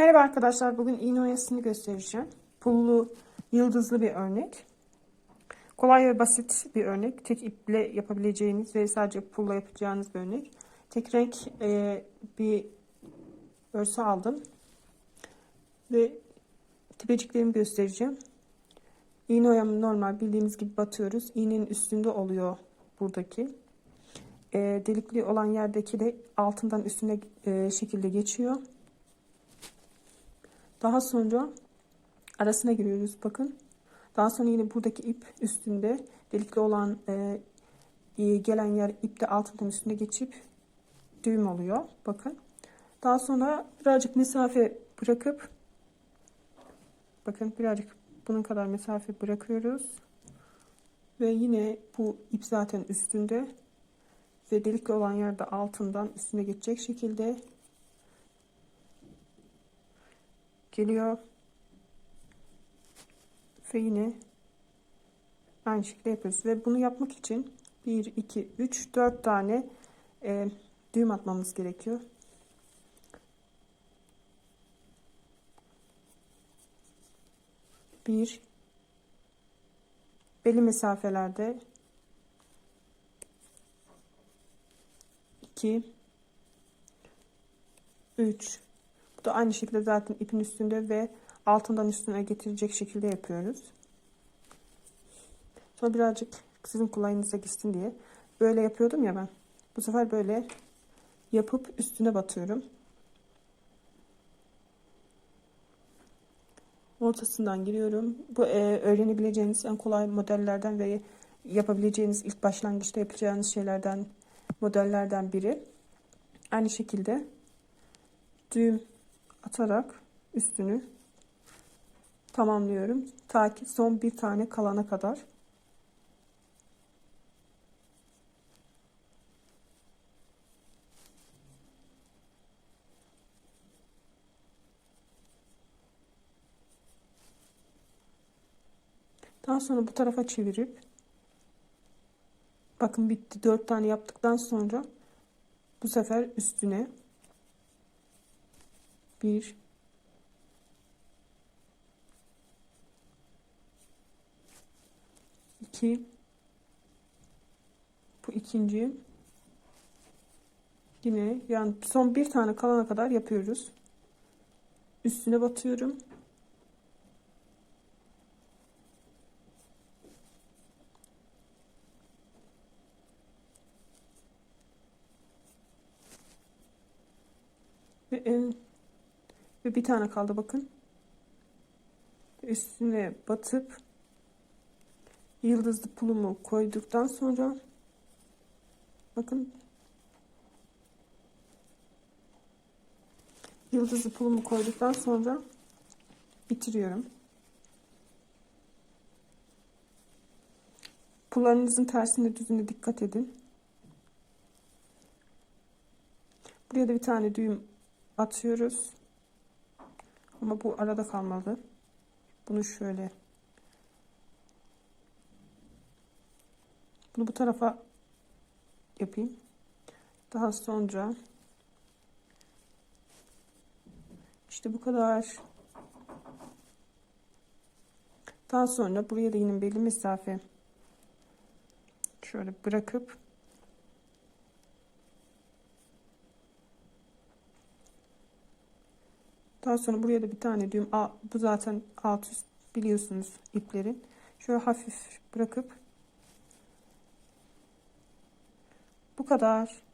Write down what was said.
Merhaba arkadaşlar. Bugün iğne oyasını göstereceğim. Pullu, yıldızlı bir örnek. Kolay ve basit bir örnek. Tek iple yapabileceğiniz ve sadece pulla yapacağınız bir örnek. Tek renk e, bir örse aldım. Ve tepeciklerimi göstereceğim. İğne oyamı normal bildiğimiz gibi batıyoruz. İğnenin üstünde oluyor buradaki. E, delikli olan yerdeki de altından üstüne e, şekilde geçiyor. Daha sonra arasına giriyoruz bakın. Daha sonra yine buradaki ip üstünde delikli olan e, e, gelen yer ip de altından üstüne geçip düğüm oluyor. Bakın. Daha sonra birazcık mesafe bırakıp bakın birazcık bunun kadar mesafe bırakıyoruz. Ve yine bu ip zaten üstünde ve delikli olan yerde altından üstüne geçecek şekilde geliyor. Ve yine aynı şekilde yapıyoruz. Ve bunu yapmak için 1, 2, 3, 4 tane e, düğüm atmamız gerekiyor. Bir belli mesafelerde iki üç bu da aynı şekilde zaten ipin üstünde ve altından üstüne getirecek şekilde yapıyoruz. Sonra birazcık sizin kolayınıza gitsin diye böyle yapıyordum ya ben. Bu sefer böyle yapıp üstüne batıyorum. Ortasından giriyorum. Bu e, öğrenebileceğiniz en kolay modellerden ve yapabileceğiniz ilk başlangıçta yapacağınız şeylerden modellerden biri. Aynı şekilde düğüm atarak üstünü tamamlıyorum. Ta ki son bir tane kalana kadar. Daha sonra bu tarafa çevirip bakın bitti. Dört tane yaptıktan sonra bu sefer üstüne bir. İki. Bu ikinci. Yine yani son bir tane kalana kadar yapıyoruz. Üstüne batıyorum. Ve en ve bir tane kaldı bakın. Üstüne batıp yıldızlı pulumu koyduktan sonra bakın yıldızlı pulumu koyduktan sonra bitiriyorum. Pullarınızın tersine düzüne dikkat edin. Buraya da bir tane düğüm atıyoruz. Ama bu arada kalmalı. Bunu şöyle bunu bu tarafa yapayım. Daha sonra işte bu kadar. Daha sonra buraya da yine belli mesafe şöyle bırakıp Daha sonra buraya da bir tane düğüm. Bu zaten alt üst biliyorsunuz iplerin. Şöyle hafif bırakıp bu kadar.